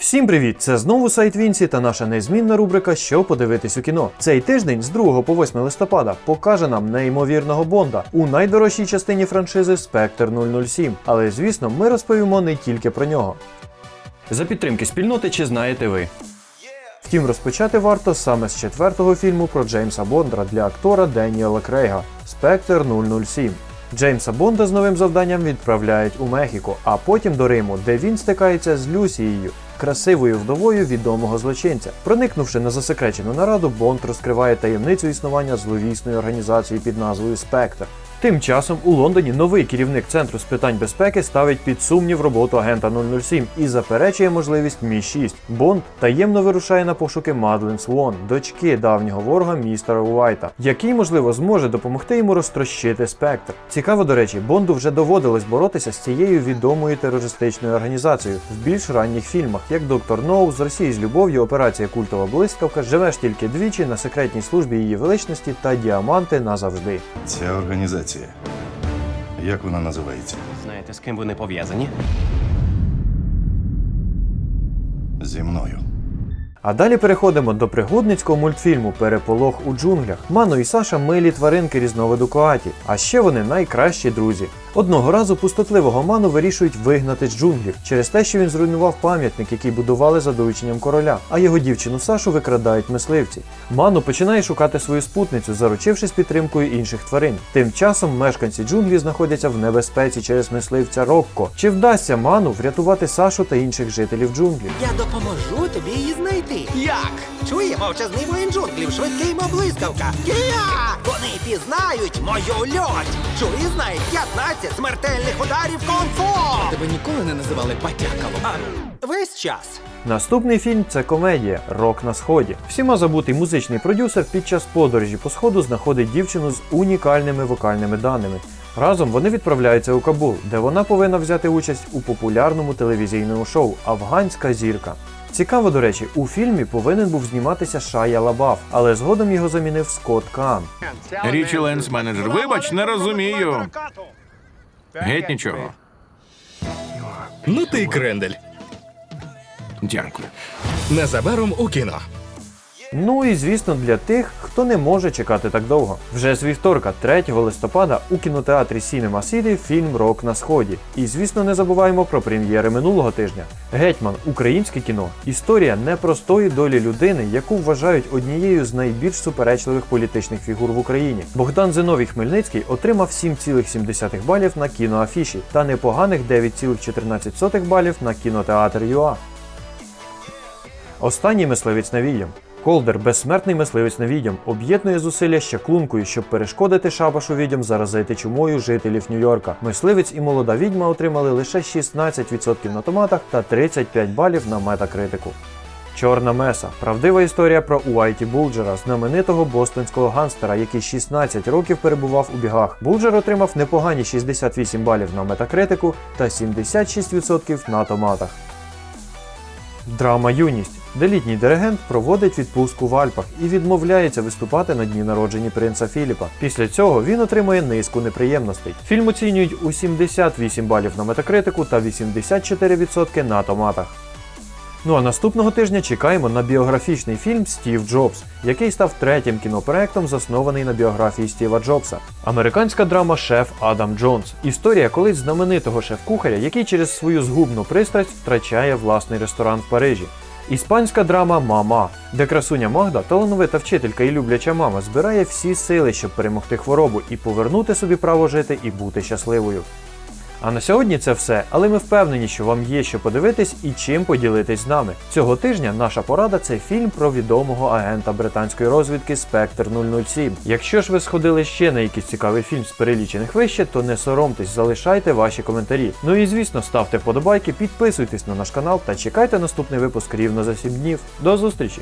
Всім привіт! Це знову сайт Вінсі та наша незмінна рубрика Що подивитись у кіно. Цей тиждень з 2 по 8 листопада покаже нам неймовірного Бонда у найдорожчій частині франшизи Спектр 007. Але звісно, ми розповімо не тільки про нього. За підтримки спільноти чи знаєте ви? Втім, розпочати варто саме з четвертого фільму про Джеймса Бонда для актора Деніела Крейга Спектр 007. Джеймса Бонда з новим завданням відправляють у Мехіко, а потім до Риму, де він стикається з Люсією, красивою вдовою відомого злочинця. Проникнувши на засекречену нараду, Бонд розкриває таємницю існування зловісної організації під назвою Спектр. Тим часом у Лондоні новий керівник центру з питань безпеки ставить під сумнів роботу агента 007 і заперечує можливість Мі 6. Бонд таємно вирушає на пошуки Мадлен Свон, дочки давнього ворога містера Уайта, який, можливо, зможе допомогти йому розтрощити спектр. Цікаво, до речі, Бонду вже доводилось боротися з цією відомою терористичною організацією в більш ранніх фільмах, як Доктор Ноу, з Росії з любов'ю, Операція Культова блискавка, Живеш тільки двічі на секретній службі її величності та Діаманти назавжди. Ця організація. Як вона називається? Знаєте, з ким вони пов'язані? Зі мною. А далі переходимо до пригодницького мультфільму Переполох у джунглях. Ману і Саша милі тваринки різновиду коаті, а ще вони найкращі друзі. Одного разу пустотливого ману вирішують вигнати з джунглів через те, що він зруйнував пам'ятник, який будували за дорученням короля, а його дівчину Сашу викрадають мисливці. Ману починає шукати свою спутницю, заручившись підтримкою інших тварин. Тим часом мешканці джунглі знаходяться в небезпеці через мисливця Рокко. Чи вдасться Ману врятувати Сашу та інших жителів джунглів? Я допоможу тобі її знайти. Як? Чує мовчазний воїн джунглів, швидкий мов блискавка. Кія! Вони пізнають мою льоть. Чує знають 15 смертельних ударів конфо. Тебе ніколи не називали батякалом. Весь час. Наступний фільм це комедія Рок на сході. Всіма забутий музичний продюсер під час подорожі по сходу знаходить дівчину з унікальними вокальними даними. Разом вони відправляються у Кабул, де вона повинна взяти участь у популярному телевізійному шоу Афганська зірка. Цікаво, до речі, у фільмі повинен був зніматися Шая Лабаф, але згодом його замінив Скотт Кан. Річі Ленс менеджер. Вибач, не розумію. Геть нічого. Ну ти й крендель. Дякую. Незабаром у кіно. Ну і звісно, для тих, хто не може чекати так довго. Вже з вівторка, 3 листопада, у кінотеатрі Cinema City фільм Рок на сході. І звісно, не забуваємо про прем'єри минулого тижня. Гетьман, українське кіно. Історія непростої долі людини, яку вважають однією з найбільш суперечливих політичних фігур в Україні. Богдан Зиновій Хмельницький отримав 7,7 балів на кіноафіші та непоганих 9,14 балів на кінотеатр ЮА. Останній мисливець навієм. Колдер, безсмертний мисливець навідьом, об'єднує зусилля з чаклункою, щоб перешкодити шабашу відьом заразити чумою жителів Нью-Йорка. Мисливець і молода відьма отримали лише 16% на томатах та 35 балів на метакритику. Чорна меса правдива історія про Уайті Булджера, знаменитого бостонського ганстера, який 16 років перебував у бігах. Булджер отримав непогані 68 балів на метакритику та 76% на томатах. Драма Юність, де літній диригент проводить відпустку в Альпах і відмовляється виступати на дні народження принца Філіпа. Після цього він отримує низку неприємностей. Фільм оцінюють у 78 балів на метакритику та 84% на томатах. Ну а наступного тижня чекаємо на біографічний фільм Стів Джобс, який став третім кінопроектом, заснований на біографії Стіва Джобса. Американська драма Шеф Адам Джонс. Історія колись знаменитого шеф-кухаря, який через свою згубну пристрасть втрачає власний ресторан в Парижі. Іспанська драма Мама, де красуня Магда, талановита вчителька і любляча мама, збирає всі сили, щоб перемогти хворобу і повернути собі право жити і бути щасливою. А на сьогодні це все, але ми впевнені, що вам є що подивитись і чим поділитись з нами. Цього тижня наша порада це фільм про відомого агента британської розвідки Спектр 007. Якщо ж ви сходили ще на якийсь цікавий фільм з перелічених вище, то не соромтесь, залишайте ваші коментарі. Ну і звісно, ставте вподобайки, підписуйтесь на наш канал та чекайте наступний випуск рівно за 7 днів. До зустрічі!